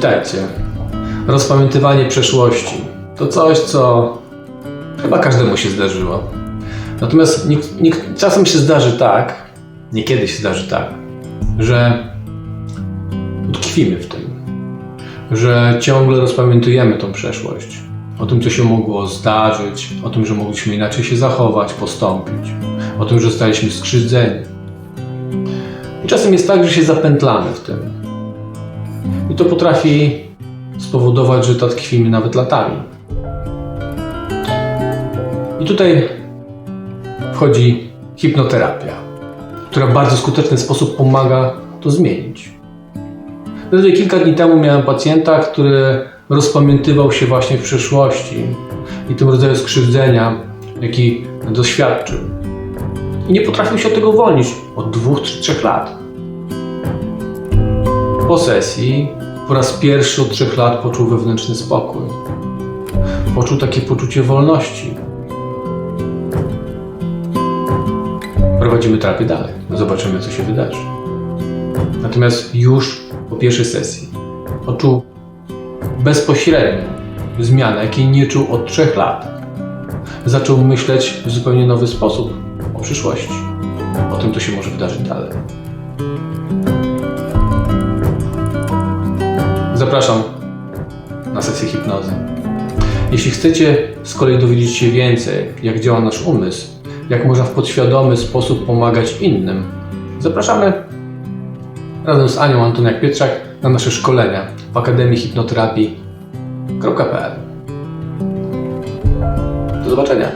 Witajcie. Rozpamiętywanie przeszłości to coś, co chyba każdemu się zdarzyło. Natomiast nikt, nikt, czasem się zdarzy tak, niekiedy się zdarzy tak, że utkwimy w tym, że ciągle rozpamiętujemy tą przeszłość. O tym, co się mogło zdarzyć, o tym, że mogliśmy inaczej się zachować, postąpić, o tym, że zostaliśmy skrzywdzeni. I czasem jest tak, że się zapętlamy w tym. To potrafi spowodować, że to tkwimy nawet latami. I tutaj wchodzi hipnoterapia, która w bardzo skuteczny sposób pomaga to zmienić. Zaledwie kilka dni temu miałem pacjenta, który rozpamiętywał się właśnie w przeszłości i tym rodzaju skrzywdzenia, jaki doświadczył. I nie potrafił się od tego uwolnić od dwóch czy trzech lat. Po sesji po raz pierwszy od trzech lat poczuł wewnętrzny spokój. Poczuł takie poczucie wolności. Prowadzimy terapię dalej. Zobaczymy, co się wydarzy. Natomiast już po pierwszej sesji odczuł bezpośrednią zmianę, jakiej nie czuł od trzech lat. Zaczął myśleć w zupełnie nowy sposób o przyszłości, o tym, co się może wydarzyć dalej. Zapraszam na sesję hipnozy. Jeśli chcecie z kolei dowiedzieć się więcej, jak działa nasz umysł, jak można w podświadomy sposób pomagać innym, zapraszamy razem z Anią Antoniak-Pietrzak na nasze szkolenia w Akademii Hipnoterapii.pl Do zobaczenia.